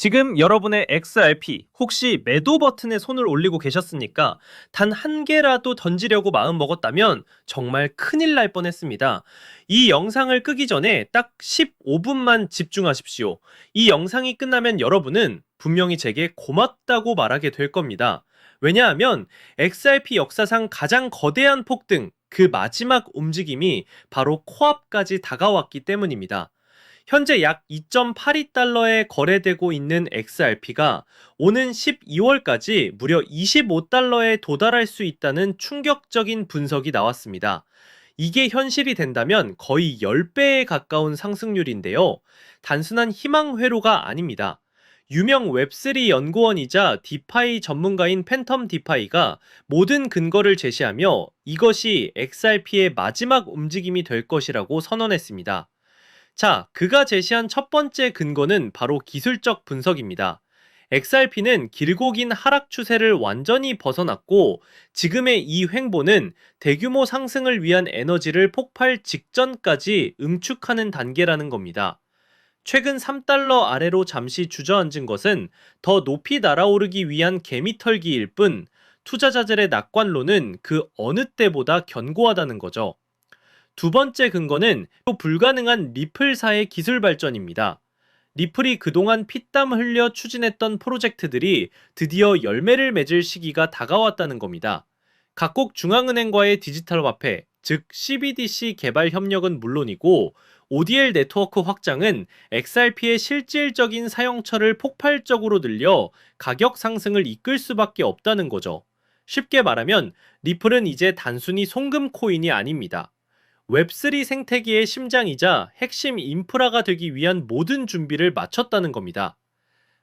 지금 여러분의 XRP 혹시 매도 버튼에 손을 올리고 계셨습니까? 단 한 개라도 던지려고 마음 먹었다면 정말 큰일 날 뻔했습니다. 이 영상을 끄기 전에 딱 15분만 집중하십시오. 이 영상이 끝나면 여러분은 분명히 제게 고맙다고 말하게 될 겁니다. 왜냐하면 XRP 역사상 가장 거대한 폭등, 그 마지막 움직임이 바로 코앞까지 다가왔기 때문입니다. 현재 약 2.82달러에 거래되고 있는 XRP가 오는 12월까지 무려 25달러에 도달할 수 있다는 충격적인 분석이 나왔습니다. 이게 현실이 된다면 거의 10배에 가까운 상승률인데요. 단순한 희망 회로가 아닙니다. 유명 웹3 연구원이자 디파이 전문가인 팬텀 디파이가 모든 근거를 제시하며 이것이 XRP의 마지막 움직임이 될 것이라고 선언했습니다. 자, 그가 제시한 첫 번째 근거는 바로 기술적 분석입니다. XRP는 길고 긴 하락 추세를 완전히 벗어났고 지금의 이 횡보는 대규모 상승을 위한 에너지를 폭발 직전까지 응축하는 단계라는 겁니다. 최근 3달러 아래로 잠시 주저앉은 것은 더 높이 날아오르기 위한 개미털기일 뿐 투자자들의 낙관론은 그 어느 때보다 견고하다는 거죠. 두 번째 근거는 또 불가능한 리플사의 기술 발전입니다. 리플이 그동안 피땀 흘려 추진했던 프로젝트들이 드디어 열매를 맺을 시기가 다가왔다는 겁니다. 각국 중앙은행과의 디지털 화폐, 즉 CBDC 개발 협력은 물론이고 ODL 네트워크 확장은 XRP의 실질적인 사용처를 폭발적으로 늘려 가격 상승을 이끌 수밖에 없다는 거죠. 쉽게 말하면 리플은 이제 단순히 송금 코인이 아닙니다. 웹3 생태계의 심장이자 핵심 인프라가 되기 위한 모든 준비를 마쳤다는 겁니다.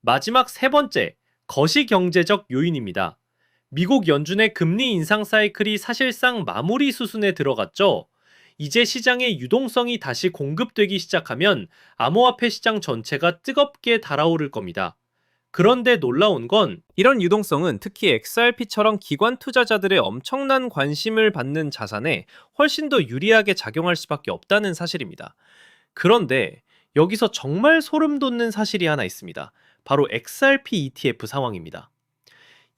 마지막 세 번째, 거시경제적 요인입니다. 미국 연준의 금리 인상 사이클이 사실상 마무리 수순에 들어갔죠. 이제 시장의 유동성이 다시 공급되기 시작하면 암호화폐 시장 전체가 뜨겁게 달아오를 겁니다. 그런데 놀라운 건 이런 유동성은 특히 XRP처럼 기관 투자자들의 엄청난 관심을 받는 자산에 훨씬 더 유리하게 작용할 수밖에 없다는 사실입니다. 그런데 여기서 정말 소름 돋는 사실이 하나 있습니다. 바로 XRP ETF 상황입니다.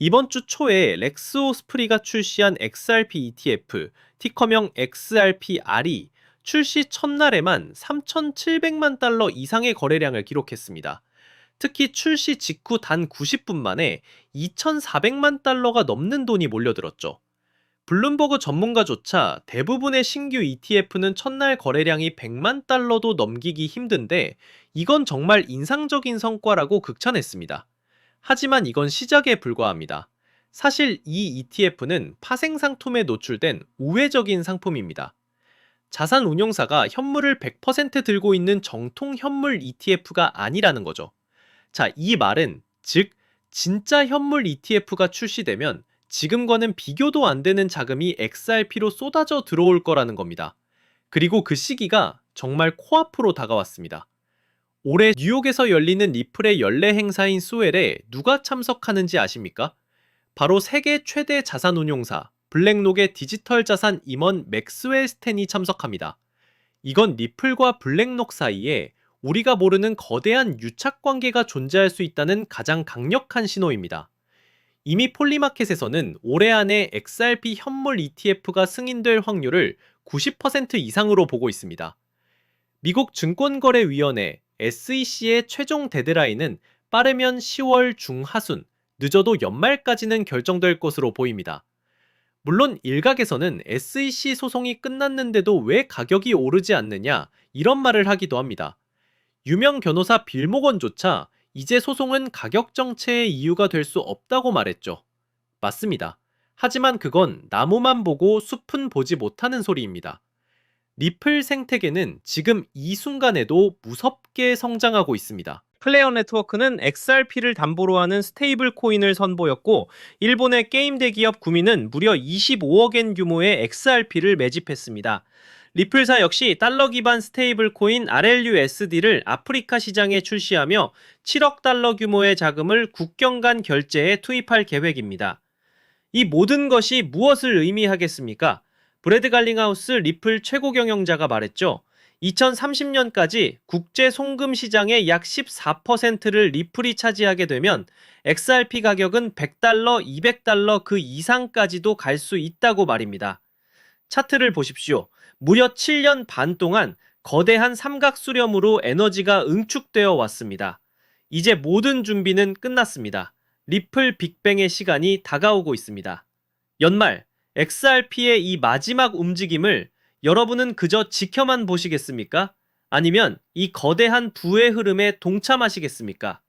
이번 주 초에 렉스오 스프리가 출시한 XRP ETF, 티커명 XRPR이 출시 첫날에만 3,700만 달러 이상의 거래량을 기록했습니다. 특히 출시 직후 단 90분 만에 2,400만 달러가 넘는 돈이 몰려들었죠. 블룸버그 전문가조차 대부분의 신규 ETF는 첫날 거래량이 100만 달러도 넘기기 힘든데 이건 정말 인상적인 성과라고 극찬했습니다. 하지만 이건 시작에 불과합니다. 사실 이 ETF는 파생 상품에 노출된 우회적인 상품입니다. 자산 운용사가 현물을 100% 들고 있는 정통 현물 ETF가 아니라는 거죠. 자, 이 말은 즉 진짜 현물 ETF가 출시되면 지금과는 비교도 안 되는 자금이 XRP로 쏟아져 들어올 거라는 겁니다. 그리고 그 시기가 정말 코앞으로 다가왔습니다. 올해 뉴욕에서 열리는 리플의 연례 행사인 수웰에 누가 참석하는지 아십니까? 바로 세계 최대 자산 운용사 블랙록의 디지털 자산 임원 맥스웰 스탠이 참석합니다. 이건 리플과 블랙록 사이에 우리가 모르는 거대한 유착 관계가 존재할 수 있다는 가장 강력한 신호입니다. 이미 폴리마켓에서는 올해 안에 XRP 현물 ETF가 승인될 확률을 90% 이상으로 보고 있습니다. 미국 증권거래위원회 SEC의 최종 데드라인은 빠르면 10월 중하순, 늦어도 연말까지는 결정될 것으로 보입니다. 물론 일각에서는 SEC 소송이 끝났는데도 왜 가격이 오르지 않느냐 이런 말을 하기도 합니다. 유명 변호사 빌모건조차 이제 소송은 가격 정체의 이유가 될 수 없다고 말했죠. 맞습니다. 하지만 그건 나무만 보고 숲은 보지 못하는 소리입니다. 리플 생태계는 지금 이 순간에도 무섭게 성장하고 있습니다. 플레이어 네트워크는 XRP를 담보로 하는 스테이블 코인을 선보였고 일본의 게임 대기업 구미는 무려 25억엔 규모의 XRP를 매집했습니다. 리플사 역시 달러 기반 스테이블 코인 RLUSD를 아프리카 시장에 출시하며 7억 달러 규모의 자금을 국경 간 결제에 투입할 계획입니다. 이 모든 것이 무엇을 의미하겠습니까? 브래드 갈링하우스 리플 최고 경영자가 말했죠. 2030년까지 국제 송금 시장의 약 14%를 리플이 차지하게 되면 XRP 가격은 100달러, 200달러 그 이상까지도 갈 수 있다고 말입니다. 차트를 보십시오. 무려 7년 반 동안 거대한 삼각 수렴으로 에너지가 응축되어 왔습니다. 이제 모든 준비는 끝났습니다. 리플 빅뱅의 시간이 다가오고 있습니다. 연말 XRP의 이 마지막 움직임을 여러분은 그저 지켜만 보시겠습니까? 아니면 이 거대한 부의 흐름에 동참하시겠습니까?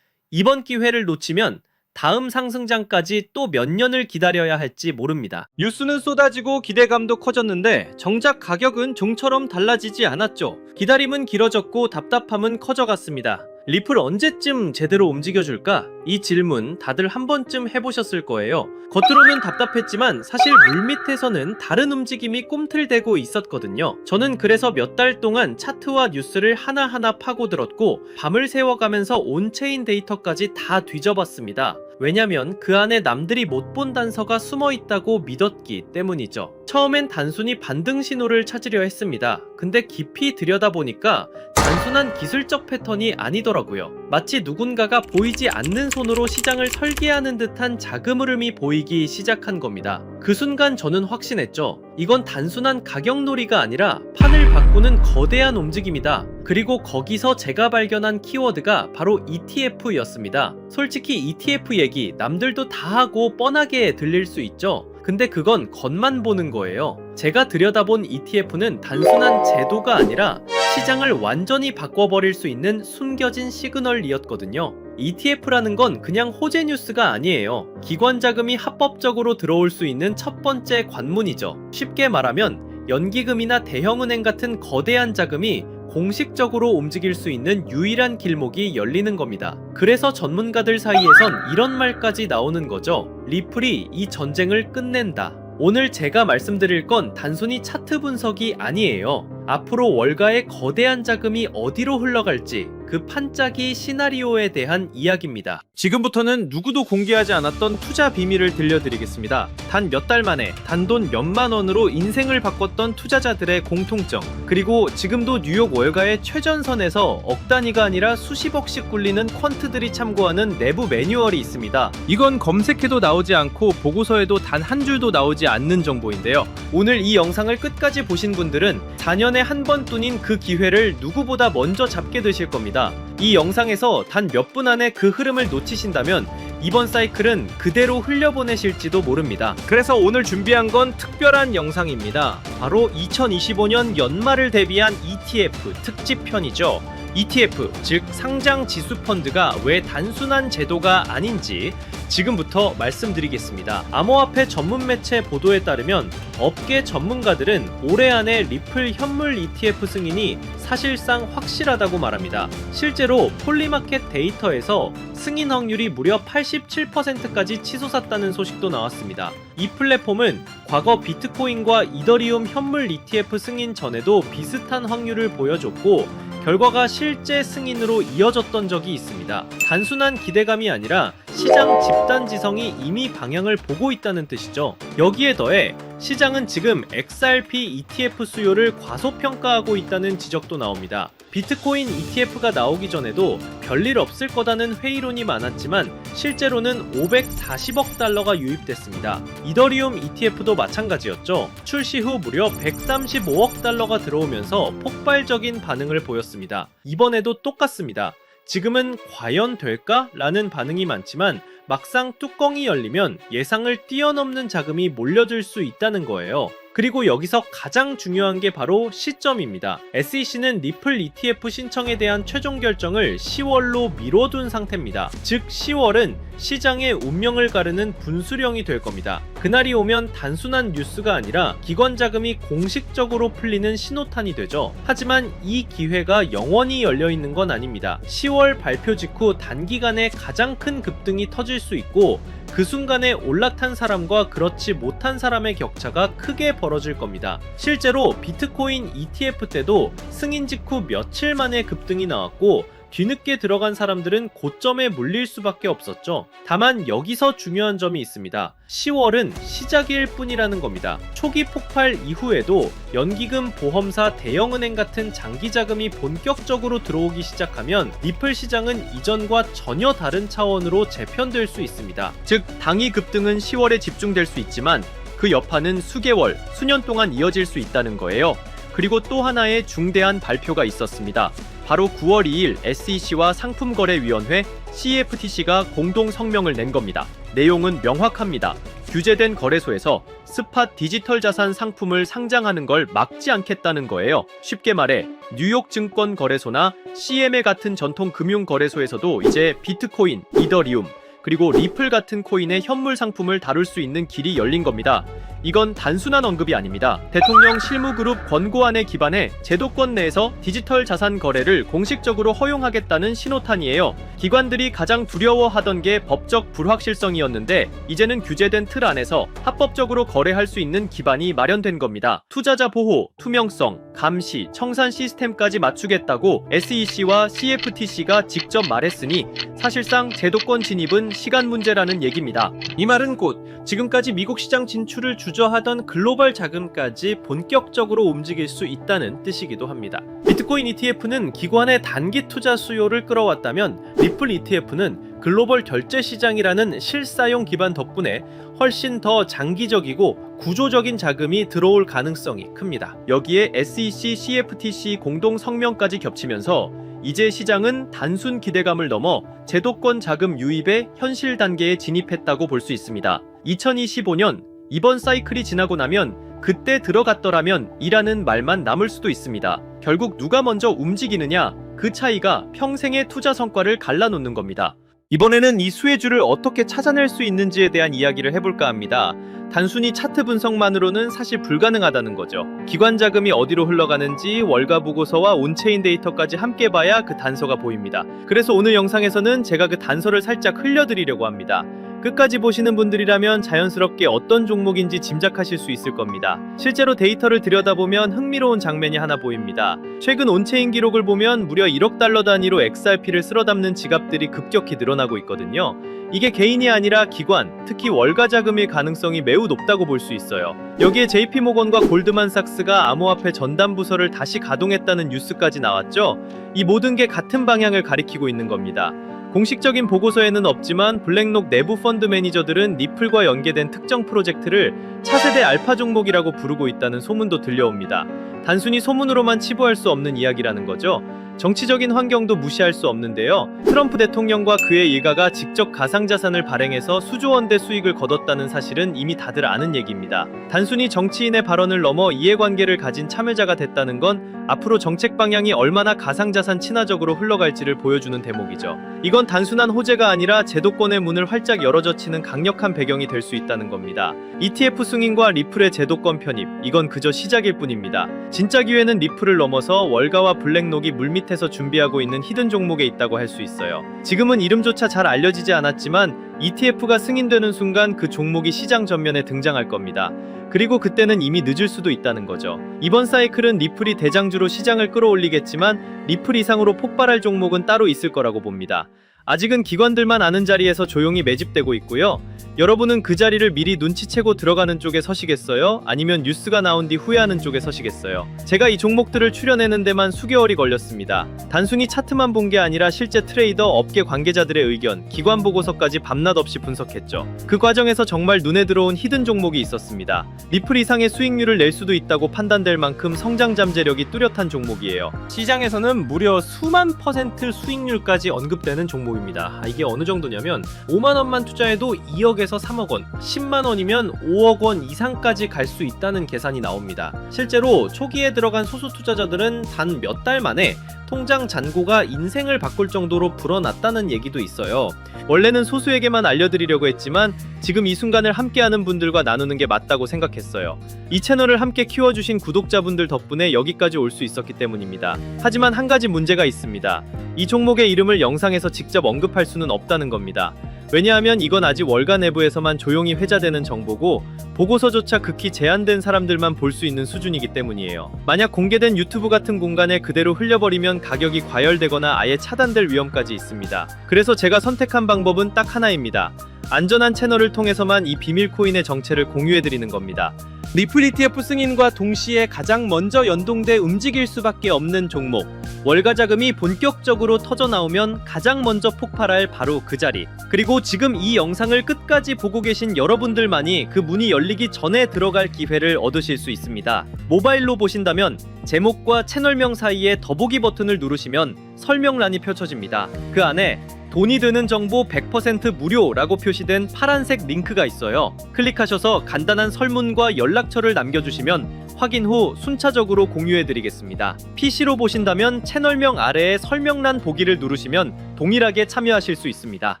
이번 기회를 놓치면 다음 상승장까지 또 몇 년을 기다려야 할지 모릅니다. 뉴스는 쏟아지고 기대감도 커졌는데 정작 가격은 종처럼 달라지지 않았죠. 기다림은 길어졌고 답답함은 커져갔습니다. 리플 언제쯤 제대로 움직여줄까? 이 질문 다들 한 번쯤 해보셨을 거예요. 겉으로는 답답했지만 사실 물밑에서는 다른 움직임이 꿈틀대고 있었거든요. 저는 그래서 몇 달 동안 차트와 뉴스를 하나하나 파고들었고 밤을 새워가면서 온체인 데이터까지 다 뒤져봤습니다. 왜냐면 그 안에 남들이 못 본 단서가 숨어 있다고 믿었기 때문이죠. 처음엔 단순히 반등 신호를 찾으려 했습니다. 근데 깊이 들여다보니까 단순한 기술적 패턴이 아니더라고요. 마치 누군가가 보이지 않는 손으로 시장을 설계하는 듯한 자금 흐름이 보이기 시작한 겁니다. 그 순간 저는 확신했죠. 이건 단순한 가격놀이가 아니라 판을 바꾸는 거대한 움직임이다. 그리고 거기서 제가 발견한 키워드가 바로 ETF였습니다. 솔직히 ETF 얘기 남들도 다 하고 뻔하게 들릴 수 있죠. 근데 그건 겉만 보는 거예요. 제가 들여다본 ETF는 단순한 제도가 아니라 시장을 완전히 바꿔버릴 수 있는 숨겨진 시그널이었거든요. ETF라는 건 그냥 호재 뉴스가 아니에요. 기관 자금이 합법적으로 들어올 수 있는 첫 번째 관문이죠. 쉽게 말하면 연기금이나 대형은행 같은 거대한 자금이 공식적으로 움직일 수 있는 유일한 길목이 열리는 겁니다. 그래서 전문가들 사이에선 이런 말까지 나오는 거죠. 리플이 이 전쟁을 끝낸다. 오늘 제가 말씀드릴 건 단순히 차트 분석이 아니에요. 앞으로 월가의 거대한 자금이 어디로 흘러갈지 그 판짜기 시나리오에 대한 이야기입니다. 지금부터는 누구도 공개하지 않았던 투자 비밀을 들려드리겠습니다. 단 몇 달 만에 단돈 몇만 원으로 인생을 바꿨던 투자자들의 공통점 그리고 지금도 뉴욕 월가의 최전선에서 억 단위가 아니라 수십억씩 굴리는 퀀트들이 참고하는 내부 매뉴얼이 있습니다. 이건 검색해도 나오지 않고 보고서에도 단 한 줄도 나오지 않는 정보인데요. 오늘 이 영상을 끝까지 보신 분들은 4년에 한 번뿐인 그 기회를 누구보다 먼저 잡게 되실 겁 니다. 이 영상에서 단 몇 분 안에 그 흐름을 놓치신다면 이번 사이클은 그대로 흘려보내실지도 모릅니다. 그래서 오늘 준비한 건 특별한 영상입니다. 바로 2025년 연말을 대비한 ETF 특집 편이죠. ETF, 즉 상장 지수 펀드가 왜 단순한 제도가 아닌지 지금부터 말씀드리겠습니다. 암호화폐 전문 매체 보도에 따르면 업계 전문가들은 올해 안에 리플 현물 ETF 승인이 사실상 확실하다고 말합니다. 실제로 폴리마켓 데이터에서 승인 확률이 무려 87%까지 치솟았다는 소식도 나왔습니다. 이 플랫폼은 과거 비트코인과 이더리움 현물 ETF 승인 전에도 비슷한 확률을 보여줬고 결과가 실제 승인으로 이어졌던 적이 있습니다. 단순한 기대감이 아니라 시장 집단 지성이 이미 방향을 보고 있다는 뜻이죠. 여기에 더해 시장은 지금 XRP ETF 수요를 과소평가하고 있다는 지적도 나옵니다. 비트코인 ETF가 나오기 전에도 별일 없을 거다는 회의론이 많았지만 실제로는 540억 달러가 유입됐습니다. 이더리움 ETF도 마찬가지였죠. 출시 후 무려 135억 달러가 들어오면서 폭발적인 반응을 보였습니다. 이번에도 똑같습니다. 지금은 과연 될까? 라는 반응이 많지만 막상 뚜껑이 열리면 예상을 뛰어넘는 자금이 몰려들 수 있다는 거예요. 그리고 여기서 가장 중요한 게 바로 시점입니다. SEC는 리플 ETF 신청에 대한 최종 결정을 10월로 미뤄둔 상태입니다. 즉 10월은 시장의 운명을 가르는 분수령이 될 겁니다. 그날이 오면 단순한 뉴스가 아니라 기관 자금이 공식적으로 풀리는 신호탄이 되죠. 하지만 이 기회가 영원히 열려 있는 건 아닙니다. 10월 발표 직후 단기간에 가장 큰 급등이 터질 수 있고 그 순간에 올라탄 사람과 그렇지 못한 사람의 격차가 크게 벌어질 겁니다. 실제로 비트코인 ETF 때도 승인 직후 며칠 만에 급등이 나왔고 뒤늦게 들어간 사람들은 고점에 몰릴 수밖에 없었죠. 다만 여기서 중요한 점이 있습니다. 10월은 시작일 뿐이라는 겁니다. 초기 폭발 이후에도 연기금, 보험사, 대형은행 같은 장기 자금이 본격적으로 들어오기 시작하면 리플 시장은 이전과 전혀 다른 차원으로 재편될 수 있습니다. 즉, 당이 급등은 10월에 집중될 수 있지만 그 여파는 수개월, 수년 동안 이어질 수 있다는 거예요. 그리고 또 하나의 중대한 발표가 있었습니다. 바로 9월 2일 SEC와 상품거래위원회 CFTC가 공동 성명을 낸 겁니다. 내용은 명확합니다. 규제된 거래소에서 스팟 디지털 자산 상품을 상장하는 걸 막지 않겠다는 거예요. 쉽게 말해 뉴욕 증권 거래소나 CMA 같은 전통 금융 거래소에서도 이제 비트코인, 이더리움, 그리고 리플 같은 코인의 현물 상품을 다룰 수 있는 길이 열린 겁니다. 이건 단순한 언급이 아닙니다. 대통령 실무그룹 권고안에 기반해 제도권 내에서 디지털 자산 거래를 공식적으로 허용하겠다는 신호탄이에요. 기관들이 가장 두려워하던 게 법적 불확실성이었는데 이제는 규제된 틀 안에서 합법적으로 거래할 수 있는 기반이 마련된 겁니다. 투자자 보호, 투명성, 감시, 청산 시스템까지 맞추겠다고 SEC와 CFTC가 직접 말했으니 사실상 제도권 진입은 시간 문제라는 얘기입니다. 이 말은 곧 지금까지 미국 시장 진출을 주저하던 글로벌 자금까지 본격적으로 움직일 수 있다는 뜻이기도 합니다. 비트코인 ETF는 기관의 단기 투자 수요를 끌어왔다면 리플 ETF는 글로벌 결제 시장이라는 실사용 기반 덕분에 훨씬 더 장기적이고 구조적인 자금이 들어올 가능성이 큽니다. 여기에 SEC, CFTC 공동 성명까지 겹치면서 이제 시장은 단순 기대감을 넘어 제도권 자금 유입의 현실 단계에 진입했다고 볼 수 있습니다. 2025년 이번 사이클이 지나고 나면 그때 들어갔더라면 이라는 말만 남을 수도 있습니다. 결국 누가 먼저 움직이느냐 그 차이가 평생의 투자 성과를 갈라놓는 겁니다. 이번에는 이 수혜주를 어떻게 찾아낼 수 있는지에 대한 이야기를 해볼까 합니다. 단순히 차트 분석만으로는 사실 불가능하다는 거죠. 기관 자금이 어디로 흘러가는지 월가 보고서와 온체인 데이터까지 함께 봐야 그 단서가 보입니다. 그래서 오늘 영상에서는 제가 그 단서를 살짝 흘려드리려고 합니다. 끝까지 보시는 분들이라면 자연스럽게 어떤 종목인지 짐작하실 수 있을 겁니다. 실제로 데이터를 들여다보면 흥미로운 장면이 하나 보입니다. 최근 온체인 기록을 보면 무려 1억 달러 단위로 XRP를 쓸어 담는 지갑들이 급격히 늘어나고 있거든요. 이게 개인이 아니라 기관, 특히 월가 자금일 가능성이 매우 높다고 볼 수 있어요. 여기에 JP모건과 골드만삭스가 암호화폐 전담 부서를 다시 가동했다는 뉴스까지 나왔죠. 이 모든 게 같은 방향을 가리키고 있는 겁니다. 공식적인 보고서에는 없지만 블랙록 내부 펀드 매니저들은 리플과 연계된 특정 프로젝트를 차세대 알파 종목이라고 부르고 있다는 소문도 들려옵니다. 단순히 소문으로만 치부할 수 없는 이야기라는 거죠. 정치적인 환경도 무시할 수 없는데요. 트럼프 대통령과 그의 일가가 직접 가상자산을 발행해서 수조 원대 수익을 거뒀다는 사실은 이미 다들 아는 얘기입니다. 단순히 정치인의 발언을 넘어 이해관계를 가진 참여자가 됐다는 건 앞으로 정책 방향이 얼마나 가상자산 친화적으로 흘러갈지를 보여주는 대목이죠. 이건 단순한 호재가 아니라 제도권의 문을 활짝 열어젖히는 강력한 배경이 될 수 있다는 겁니다. ETF 승인과 리플의 제도권 편입, 이건 그저 시작일 뿐입니다. 진짜 기회는 리플을 넘어서 월가와 블랙록이 물밑에 서 준비하고 있는 히든 종목에 있다고 할 수 있어요. 지금은 이름조차 잘 알려지지 않았지만 ETF가 승인되는 순간 그 종목이 시장 전면에 등장할 겁니다. 그리고 그때는 이미 늦을 수도 있다는 거죠. 이번 사이클은 리플이 대장주로 시장을 끌어올리겠지만 리플 이상으로 폭발할 종목은 따로 있을 거라고 봅니다. 아직은 기관들만 아는 자리에서 조용히 매집되고 있고요. 여러분은 그 자리를 미리 눈치채고 들어가는 쪽에 서시겠어요? 아니면 뉴스가 나온 뒤 후회하는 쪽에 서시겠어요? 제가 이 종목들을 추려내는 데만 수개월이 걸렸습니다. 단순히 차트만 본 게 아니라 실제 트레이더, 업계 관계자들의 의견, 기관 보고서까지 밤낮 없이 분석했죠. 그 과정에서 정말 눈에 들어온 히든 종목이 있었습니다. 리플 이상의 수익률을 낼 수도 있다고 판단될 만큼 성장 잠재력이 뚜렷한 종목이에요. 시장에서는 무려 수만 퍼센트 수익률까지 언급되는 종목입니다. 아, 이게 어느 정도냐면 5만 원만 투자해도 2억에서 3억 원, 10만 원이면 5억 원 이상까지 갈 수 있다는 계산이 나옵니다. 실제로 초기에 들어간 소수 투자자들은 단 몇 달 만에 통장 잔고가 인생을 바꿀 정도로 불어났다는 얘기도 있어요. 원래는 소수에게만 알려드리려고 했지만 지금 이 순간을 함께하는 분들과 나누는 게 맞다고 생각했어요. 이 채널을 함께 키워주신 구독자분들 덕분에 여기까지 올 수 있었기 때문입니다. 하지만 한 가지 문제가 있습니다. 이 종목의 이름을 영상에서 직접 언급할 수는 없다는 겁니다. 왜냐하면 이건 아직 월가 내부에서만 조용히 회자되는 정보고 보고서조차 극히 제한된 사람들만 볼 수 있는 수준이기 때문이에요. 만약 공개된 유튜브 같은 공간에 그대로 흘려버리면 가격이 과열되거나 아예 차단될 위험까지 있습니다. 그래서 제가 선택한 방법은 딱 하나입니다. 안전한 채널을 통해서만 이 비밀 코인의 정체를 공유해드리는 겁니다. 리플 ETF 승인과 동시에 가장 먼저 연동돼 움직일 수밖에 없는 종목. 월가 자금이 본격적으로 터져 나오면 가장 먼저 폭발할 바로 그 자리. 그리고 지금 이 영상을 끝까지 보고 계신 여러분들만이 그 문이 열리기 전에 들어갈 기회를 얻으실 수 있습니다. 모바일로 보신다면 제목과 채널명 사이에 더보기 버튼을 누르시면 설명란이 펼쳐집니다. 그 안에 돈이 드는 정보 100% 무료라고 표시된 파란색 링크가 있어요. 클릭하셔서 간단한 설문과 연락처를 남겨주시면 확인 후 순차적으로 공유해드리겠습니다. PC로 보신다면 채널명 아래에 설명란 보기를 누르시면 동일하게 참여하실 수 있습니다.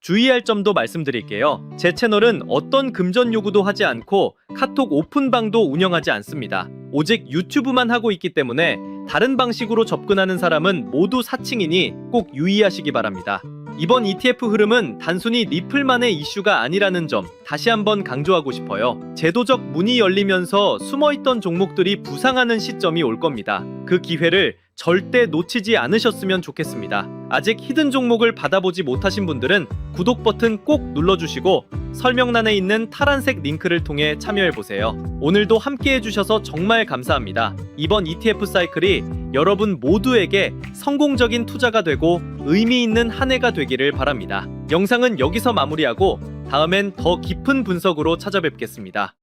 주의할 점도 말씀드릴게요. 제 채널은 어떤 금전 요구도 하지 않고 카톡 오픈방도 운영하지 않습니다. 오직 유튜브만 하고 있기 때문에 다른 방식으로 접근하는 사람은 모두 사칭이니 꼭 유의하시기 바랍니다. 이번 ETF 흐름은 단순히 리플만의 이슈가 아니라는 점 다시 한번 강조하고 싶어요. 제도적 문이 열리면서 숨어있던 종목들이 부상하는 시점이 올 겁니다. 그 기회를 절대 놓치지 않으셨으면 좋겠습니다. 아직 히든 종목을 받아보지 못하신 분들은 구독 버튼 꼭 눌러주시고 설명란에 있는 파란색 링크를 통해 참여해보세요. 오늘도 함께 해주셔서 정말 감사합니다. 이번 ETF 사이클이 여러분 모두에게 성공적인 투자가 되고 의미 있는 한 해가 되기를 바랍니다. 영상은 여기서 마무리하고 다음엔 더 깊은 분석으로 찾아뵙겠습니다.